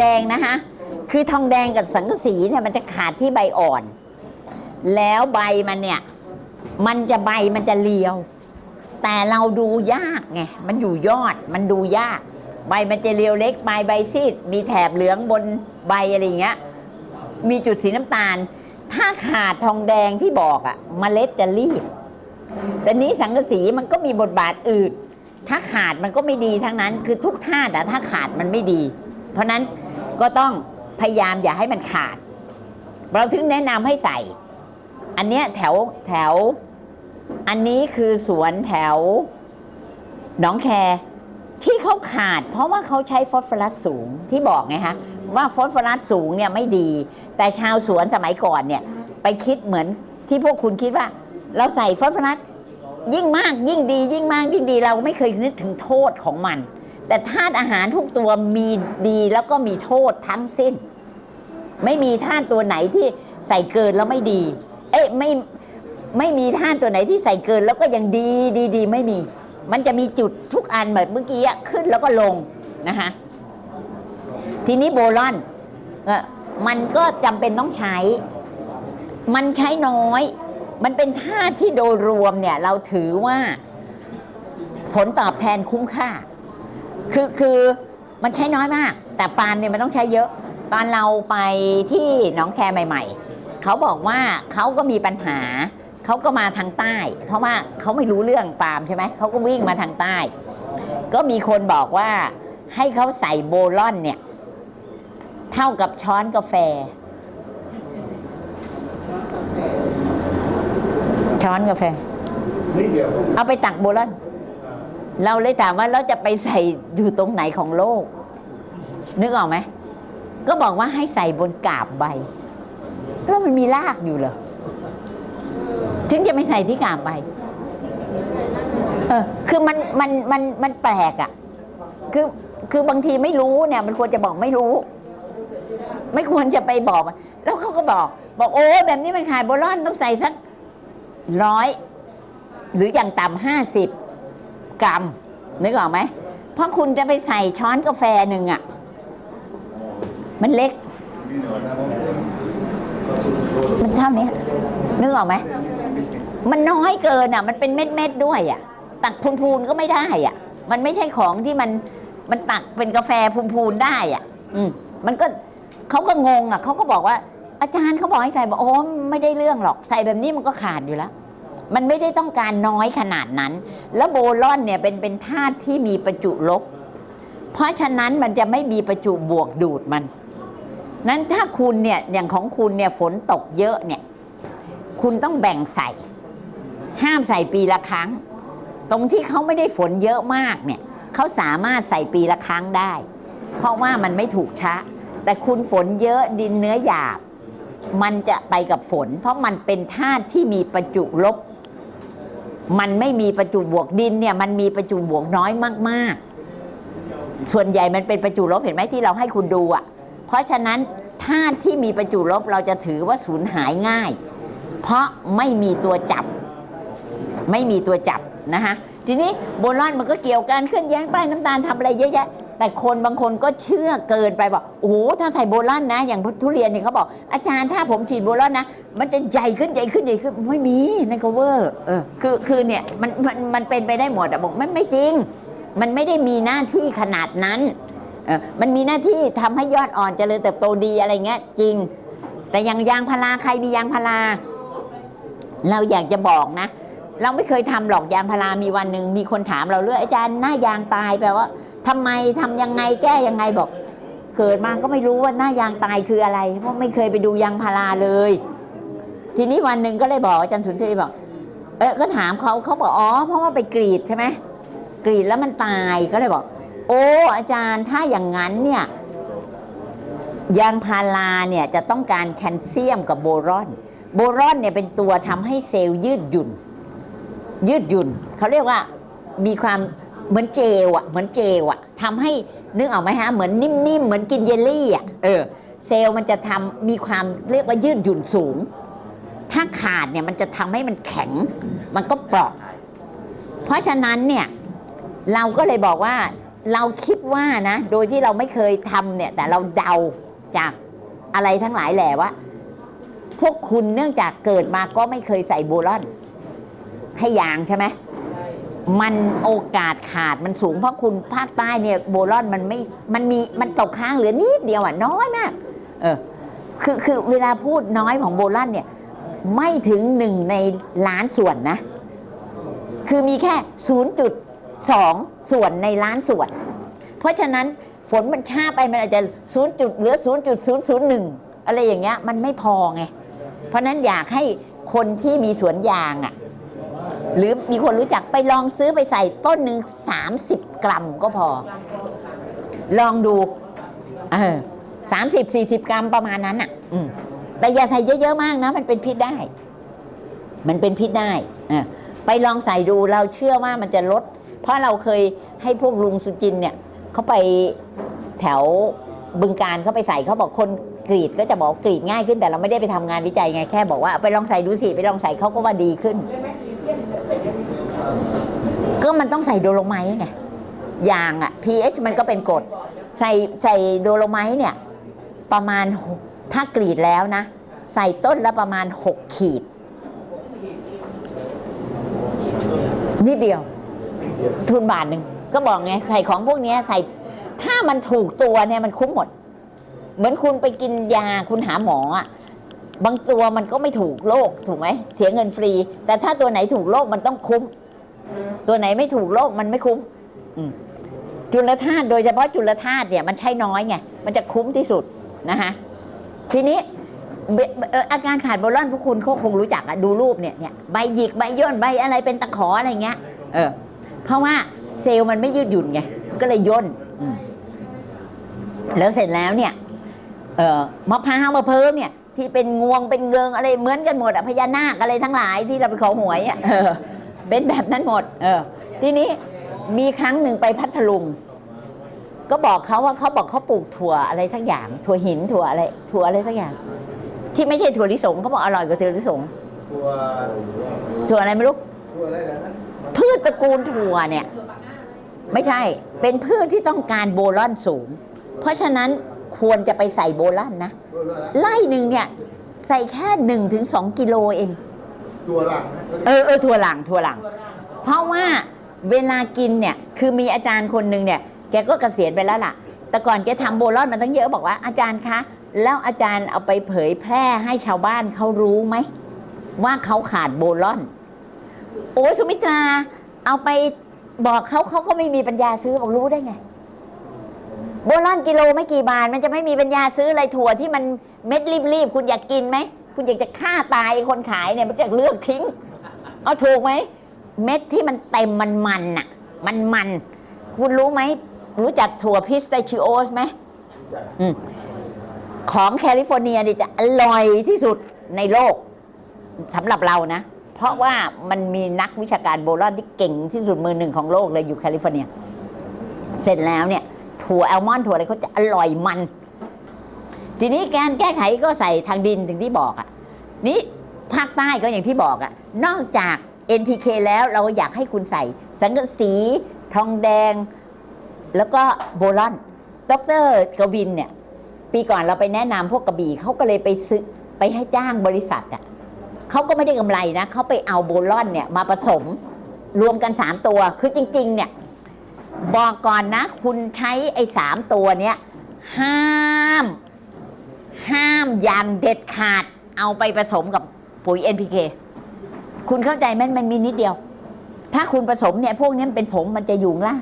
แดงนะคะคือทองแดงกับสังกะสีเนี่ยมันจะขาดที่ใบอ่อน แล้วใบมันเนี่ยมันจะใบมันจะเรียว แต่เราดูยากไงมันอยู่ยอดมันดูยาก ใบมันจะเรียวเล็กใบใบซีดมีแถบเหลืองบนใบอะไรอย่างเงี้ยมีจุดสีน้ำตาล ถ้าขาดทองแดงที่บอกอะเมล็ดจะรีบแต่นี้สังกะสีมันก็มีบทบาทอื่น ถ้าขาดมันก็ไม่ดีทั้งนั้น คือทุกธาตุอะถ้าขาดมันไม่ดี เพราะนั้น ก็ต้องพยายามอย่าให้มันขาด เราถึงแนะนำให้ใส่ อันเนี้ยแถวแถว อันนี้คือสวนแถวหนองแคที่เขาขาด เพราะว่าเขาใช้ฟอสฟอรัสสูงที่บอกไงฮะว่าฟอสฟอรัสสูงเนี่ยไม่ดี แต่ชาวสวนสมัยก่อนเนี่ย ไปคิดเหมือนที่พวกคุณคิดว่า เราใส่ฟอสฟอรัสยิ่งมากยิ่งดี ยิ่งมากยิ่งดีเราไม่เคยนึกถึงโทษของมัน แต่ธาตุอาหารทุกตัวมีดีแล้วก็มีโทษทั้งสิ้น ไม่มีธาตุตัวไหนที่ใส่เกินแล้วไม่ดี เอ้ยไม่ไม่มีธาตุตัวไหนที่ใส่เกินแล้วก็ยังดีดีดีไม่มี มันจะมีจุดทุกอันเหมือนเมื่อกี้ขึ้นแล้วก็ลงนะคะทีนี้โบรอนอ่อมันก็จำเป็นต้องใช้ มันใช้น้อย มันเป็นธาตุที่โดยรวมเนี่ยเราถือว่าผลตอบแทนคุ้มค่า คือคือมันใช้น้อยมาก แต่ปาล์มเนี่ยมันต้องใช้เยอะ ตอนเราไปที่หนองแคใหม่ ๆ เขาบอกว่าเขาก็มีปัญหา เขาก็มาทางใต้ เพราะว่าเขาไม่รู้เรื่องปาล์มใช่ไหมเขาก็วิ่งมาทางใต้ ก็มีคนบอกว่าให้เขาใส่โบลอนเนี่ย เท่ากับช้อนกาแฟ ช้อนกาแฟ นิดเดียว เอาไปตักโบลอน เราเลยถามว่าเราจะไปใส่อยู่ตรงไหนของโลก นึกออกไหมก็บอกว่าให้ใส่บนกาบใบ แล้วมันมีรากอยู่เหรอถึงจะไม่ใส่ที่กาบใบเออคือมันมันมันมันแปลกอะ่ะ คือคือบางทีไม่รู้เนี่ย มันควรจะบอกไม่รู้ ไม่ควรจะไปบอก แล้วเขาก็บอก บอกโอ้แบบนี้มันขาดโบลอนต้องใส่สักร้อยหรืออย่างต่ำห้าสิบ กรัมนึกออกไหมเพราะคุณจะไปใส่ช้อนกาแฟหนึ่งอะ่ะ มันเล็ก มันเท่านี้นึกออกไหมมันน้อยเกินอะ มันเป็นเม็ดเม็ดๆด้วยอะ ตักพูนๆก็ไม่ได้อะ มันไม่ใช่ของที่มันมันตักเป็นกาแฟพูนๆได้อะ อืมมันก็เขาก็งงอะเขาก็บอกว่าอาจารย์เขาบอกให้ใส่บอกโอ้ไม่ได้เรื่องหรอก ใส่แบบนี้มันก็ขาดอยู่แล้ว มันไม่ได้ต้องการน้อยขนาดนั้น แล้วโบลอนเนี่ยเป็นเป็นธาตุที่มีประจุลบ เพราะฉะนั้นมันจะไม่มีประจุบวกดูดมัน นั้นถ้าคุณเนี่ยอย่างของคุณเนี่ยฝนตกเยอะเนี่ยคุณต้องแบ่งใส่ ห้ามใส่ปีละครั้ง ตรงที่เขาไม่ได้ฝนเยอะมากเนี่ยเขาสามารถใส่ปีละครั้งได้ เพราะว่ามันไม่ถูกชะ แต่คุณฝนเยอะดินเนื้อหยาบ มันจะไปกับฝน เพราะมันเป็นธาตุที่มีประจุลบ มันไม่มีประจุบวกดินเนี่ยมันมีประจุบวกน้อยมาก ๆ ส่วนใหญ่มันเป็นประจุลบเห็นไหมที่เราให้คุณดูอะ เพราะฉะนั้นธาตุที่มีประจุลบเราจะถือว่าสูญหายง่าย เพราะไม่มีตัวจับ ไม่มีตัวจับนะคะทีนี้โบลอนมันก็เกี่ยวกันเคลื่อนแย้งแป้งน้ำตาลทำอะไรเยอะแยะ แต่คนบางคนก็เชื่อเกินไปบอกโอ้โหถ้าใส่โบรอนนะ อย่างทุเรียนเนี่ยเขาบอกอาจารย์ถ้าผมฉีดโบรอนนะ มันจะใหญ่ขึ้นใหญ่ขึ้นใหญ่ขึ้นไม่มีในก็เวอร์เออคือคือเนี่ยมันมันมันเป็นไปได้หมดอะบอกมันไม่จริง มันไม่ได้มีหน้าที่ขนาดนั้นเออมันมีหน้าที่ทำให้ยอดอ่อนเจริญเติบโตดีอะไรเงี้ยจริง แต่อย่างยางพาราใครมียางพาราเราอยากจะบอกนะ เราไม่เคยทำหรอกยางพารามีวันหนึ่งมีคนถามเราเรื่องอาจารย์หน้ายางตายแปลว่า ทำไมทำยังไงแก้ยังไงบอก เกิดมาก็ไม่รู้ว่าหน้ายางตายคืออะไร เพราะไม่เคยไปดูยางพาราเลย ทีนี้วันหนึ่งก็เลยบอกอาจารย์สุนทรีบอก เออก็ถามเขาเขาบอกอ๋อเพราะว่าไปกรีดใช่ไหมกรีดแล้วมันตายก็เลยบอก โอ้อาจารย์ถ้าอย่างนั้นเนี่ยยางพาราเนี่ยจะต้องการแคลเซียมกับโบรอน โบรอนเนี่ยเป็นตัวทำให้เซลล์ยืดหยุ่น ยืดหยุ่นเขาเรียกว่ามีความ เหมือนเจลอะเหมือนเจลอะทำให้นึกออกไหมฮะเหมือนนิ่มๆเหมือนกินเยลลี่อะเออเซลล์มันจะทำมีความเรียกว่ายืดหยุ่นสูง ถ้าขาดเนี่ยมันจะทำให้มันแข็ง มันก็เปราะ เพราะฉะนั้นเนี่ยเราก็เลยบอกว่าเราคิดว่านะ โดยที่เราไม่เคยทำเนี่ย แต่เราเดาจากอะไรทั้งหลายแหละว่า พวกคุณเนื่องจากเกิดมาก็ไม่เคยใส่โบลอน ให้ยางใช่ไหม มันโอกาสขาดมันสูงเพราะคุณภาคใต้เนี่ยโบลอนมันไม่มันมีมันตกค้างเหลือนิดเดียวอะน้อยมากเออคือคือเวลาพูดน้อยของโบลอนเนี่ยไม่ถึงหนึ่งในล้านส่วนนะ คือมีแค่ 0.2 ส่วนในล้านส่วน เพราะฉะนั้นฝนมันชาไปมันอาจจะ0จุดเหลือ 0.001 อะไรอย่างเงี้ยมันไม่พอไง เพราะฉะนั้นอยากให้คนที่มีสวนยางอะ่ะ หรือมีคนรู้จักไปลองซื้อไปใส่ต้นหนึ่ง30 กรัมก็พอ ลองดูเออสามสิบสี่สิบกรัมประมาณนั้นอะ อืมแต่อย่าใส่เยอะๆมากนะ มันเป็นพิษได้ มันเป็นพิษได้อะไปลองใส่ดูเราเชื่อว่ามันจะลด เพราะเราเคยให้พวกลุงสุจินเนี่ยเขาไปแถวบึงการเขาไปใส่เขาบอกคนกรีดก็จะบอกกรีดง่ายขึ้นแต่เราไม่ได้ไปทำงานวิจัยไงแค่บอกว่าไปลองใส่ดูสิไปลองใส่เขาก็ว่าดีขึ้น ก็มันต้องใส่โดโลไมต์ไงยางอะ pH มันก็เป็นกรดใส่ใส่โดโลไมต์เนี่ย ประมาณถ้ากรีดแล้วนะ ใส่ต้นละประมาณ 6 ขีด นิดเดียว ทุนบาทหนึ่ง ก็บอกไง ใส่ของพวกนี้ใส่ถ้ามันถูกตัวเนี่ยมันคุ้มหมด เหมือนคุณไปกินยาคุณหาหมออะบางตัวมันก็ไม่ถูกโรคถูกไหมเสียเงินฟรี แต่ถ้าตัวไหนถูกโรคมันต้องคุ้ม ตัวไหนไม่ถูกโรคมันไม่คุ้มจุลธาตุโดยเฉพาะจุลธาตุเนี่ยมันใช้น้อยไงมันจะคุ้มที่สุดนะคะทีนี้อาการขาดโบรอนพวกคุณเขาคงรู้จักอะดูรูปเนี่ยเนี่ยใบหยิกใบย่นใบอะไรเป็นตะขออะไรเงี้ยเออเพราะว่าเซลล์มันไม่ยืดหยุ่นไงก็เลยย่นแล้วเสร็จแล้วเนี่ยเออมะพร้าวมะเพิ้มเนี่ยที่เป็นงวงเป็นเงิงอะไรเหมือนกันหมดอะพญานาคอะไรทั้งหลายที่เราไปขอหวยอะ เป็นแบบนั้นหมด เออ ทีนี้มีครั้งหนึ่งไปพัทลุง ก็บอกเขาว่าเขาบอกเขาปลูกถั่วอะไรสักอย่าง ถั่วหินถั่วอะไร ถั่วอะไรสักอย่าง ที่ไม่ใช่ถั่วลิสงเขาบอกอร่อยกว่าถั่วลิสงตัวถั่วอะไรไม่รู้ตัวอะไรนะพืชตระกูลถั่วเนี่ย ไม่ใช่ เป็นพืชที่ต้องการโบลอนสูง เพราะฉะนั้นควรจะไปใส่โบลอนนะไล่หนึ่งเนี่ย ใส่แค่หนึ่งถึงสองกิโลเองัวหลังนะเออเออถั่วหลังถั่วหลัง เพราะว่าเวลากินเนี่ยคือมีอาจารย์คนหนึ่งเนี่ยแกก็เกษียณไปแล้วล่ะ แต่ก่อนแกทำโบลอนมาตั้งเยอะบอกว่าอาจารย์คะ แล้วอาจารย์เอาไปเผยแพร่ให้ชาวบ้านเขารู้ไหม ว่าเขาขาดโบลอน โอ้ยสุมิตราเอาไปบอกเขาเขาก็ไม่มีปัญญาซื้อบอกรู้ได้ไงโบลอนกิโลไม่กี่บาท มันจะไม่มีปัญญาซื้ออะไรถั่วที่มันเม็ดรีบๆคุณอยากกินไหม คุณอยากจะฆ่าตายคนขายเนี่ยมันจะเลือกทิ้ง เอาถูกไหม เม็ดที่มันเต็มมันมันน่ะมันมัน คุณรู้ไหม รู้จักถั่วพิสตาชิโอสไหมอมของแคลิฟอร์เนียนี่จะอร่อยที่สุดในโลกสำหรับเรานะ เพราะว่ามันมีนักวิชาการโบราณที่เก่งที่สุดมือหนึ่งของโลกเลยอยู่แคลิฟอร์เนีย เสร็จแล้วเนี่ย ถั่วแอลมอนด์ถั่วอะไรเขาจะอร่อยมัน ทีนี้การแก้ไขก็ใส่ทางดินถึงที่บอกอะ่ะนี่ภาคใต้ก็อย่างที่บอกอะ่ะนอกจาก NPK แล้วเราอยากให้คุณใส่ สังกะสีทองแดง แล้วก็โบลอนดรกวินเนี่ยปีก่อนเราไปแนะนำพวกกระบี่เขาก็เลยไปซื้อไปให้จ้างบริษัทอะเขาก็ไม่ได้กำไรนะเขาไปเอาโบลอนเนี่ยมาผสมรวมกัน 3 ตัว คือจริง ๆ เนี่ยบอกก่อนนะ คุณใช้ไอ้สามตัวเนี้ยห้าม ห้ามอย่างเด็ดขาดเอาไปผสมกับปุ๋ย NPK คุณเข้าใจไหมมันมีนิดเดียว ถ้าคุณผสมเนี่ย พวกนี้มันเป็นผงมันจะอยู่ล่าง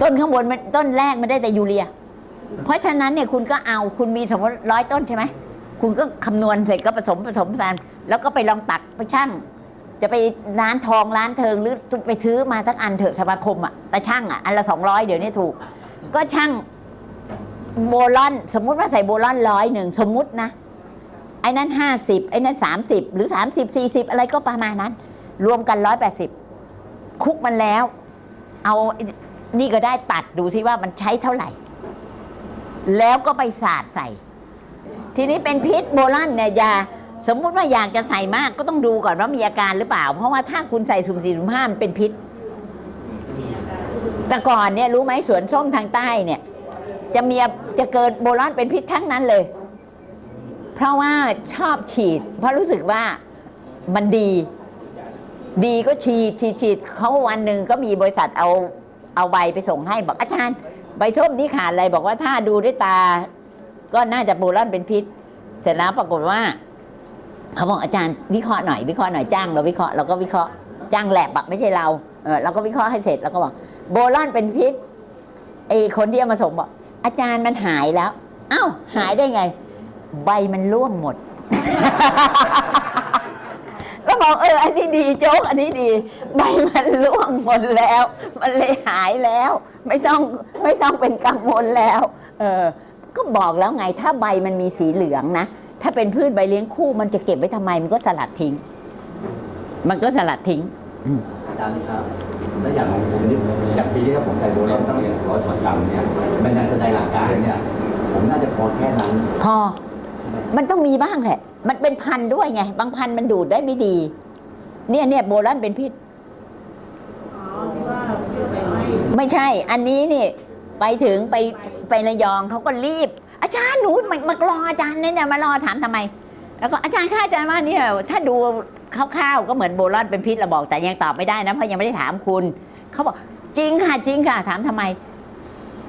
ต้นข้างบนมันต้นแรกมันได้แต่ยูเรีย เพราะฉะนั้นเนี่ยคุณก็เอาคุณมีสมมติร้อยต้นใช่ไหมคุณก็คำนวณเสร็จก็ผสมผสมกันแล้วก็ไปลองตัดไปช่างจะไปร้านทองร้านเทิงหรือไปซื้อมาสักอันเถอะสมาคมอะแต่ช่างอะอันละสองร้อยเดี๋ยวนี้ถูก ก็ช่าง โบลอน สมมุติว่าใส่โบลอนร้อยหนึ่งสมมุตินะ ไอ้นั้นห้าสิบไอ้นั้นสามสิบหรือสามสิบสี่สิบอะไรก็ประมาณนั้น รวมกันร้อยแปดสิบคุกมันแล้ว เอานี่ก็ได้ตัดดูซิว่ามันใช้เท่าไหร่ แล้วก็ไปสาดใส่ ทีนี้เป็นพิษโบราณเนี่ยยาสมมุติว่าอยากจะใส่มากก็ต้องดูก่อนว่ามีอาการหรือเปล่า เพราะว่าถ้าคุณใส่สุ่มสี่สุ่มห้ามันเป็นพิษแต่ก่อนเนี่ยรู้ไหมสวนส้มทางใต้เนี่ย จะมีจะเกิดโบรอนเป็นพิษทั้งนั้นเลย เพราะว่าชอบฉีด เพราะรู้สึกว่ามันดี ดีก็ฉีดฉีดฉีดเขาวันหนึ่งก็มีบริษัทเอาเอาใบไปส่งให้บอกอาจารย์ใบส้มนี่ขาดอะไรบอกว่าถ้าดูด้วยตา ก็น่าจะโบรอนเป็นพิษ เสร็จแล้วปรากฏว่าเขาบอกอาจารย์วิเคราะห์หน่อยวิเคราะห์หน่อยจ้างเราวิเคราะห์เราก็วิเคราะห์จ้างแลบอะไม่ใช่เราเออเราก็วิเคราะห์ให้เสร็จแล้วก็บอกโบรอนเป็นพิษไอคนที่เอามาส่งบอก อาจารย์มันหายแล้ว เอ้าหายได้ไง ใบมันร่วงหมดก็บอกเอออันนี้ดีโจ๊กอันนี้ดี ใบมันร่วงหมดแล้ว มันเลยหายแล้ว ไม่ต้องไม่ต้องเป็นกังวลแล้ว เออ ก็บอกแล้วไงถ้าใบมันมีสีเหลืองนะถ้าเป็นพืชใบเลี้ยงคู่มันจะเก็บไว้ทำไมมันก็สลัดทิ้ง มันก็สลัดทิ้งอาจารย์ครับ แล้วอย่างของผมนี่อย่างปีที่แล้วผมใส่โบเลนตั้งร้อยสองกรัมเนี่ยเป็นการแสดงอาการเนี่ย ผมน่าจะพอแค่นั้นพอ มันต้องมีบ้างแหละ มันเป็นพันด้วยไง บางพันมันดูดได้ไม่ดี เนี่ยเนี่ยโบราณเป็นพิษไม่ใช่ อันนี้นี่ไปถึงไปไประยองเขาก็รีบ อาจารย์หนูมามารออาจารย์เนี่ยมารอถามทำไม แล้วก็อาจารย์ค่ะอาจารย์ว่าเนี่ยถ้าดู คร่าวๆก็เหมือนโบราณเป็นพิษเราบอกแต่ยังตอบไม่ได้นะเพราะยังไม่ได้ถามคุณเขาบอกจริงค่ะจริงค่ะ ถามทำไม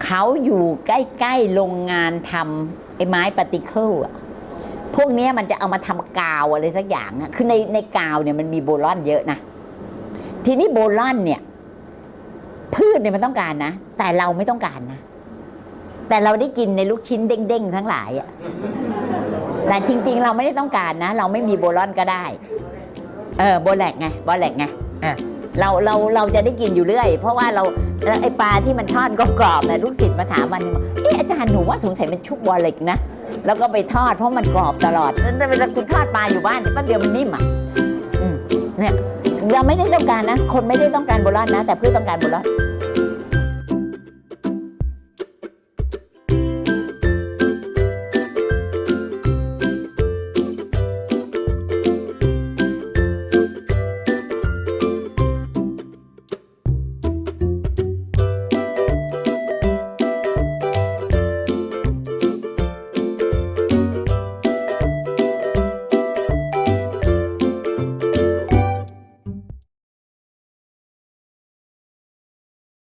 เขาอยู่ใกล้ๆโรงงานทำไอ้ไม้ปฏิเคิลอะพวกนี้มันจะเอามาทำกาวอะไรสักอย่างอะคือในในกาวเนี่ยมันมีโบรอนเยอะนะ ทีนี้โบรอนเนี่ย พืชเนี่ยมันต้องการนะ แต่เราไม่ต้องการนะ แต่เราได้กินในลูกชิ้นเด้งๆทั้งหลายอะแต่จริง ๆ เราไม่ได้ต้องการนะ เราไม่มีโบรอนก็ได้ เออโบแลกไงโบแลกไงอะเราเราเราจะได้กินอยู่เรื่อย เพราะว่าเราแล้วไอปลาที่มันทอดก็กรอบๆเนี่ยลูกศิษย์มาถามวันหนึงบอกเอออาจารย์หนูว่าสงสัยมันชุบโบแลกนะ แล้วก็ไปทอดเพราะมันกรอบตลอดแต่เวลาคุณทอดปลาอยู่บ้านแป๊บเดียวมันนิ่มอะอืมเนี่ยเราไม่ได้ต้องการนะ คนไม่ได้ต้องการโบรอนนะ แต่พืชต้องการโบรอน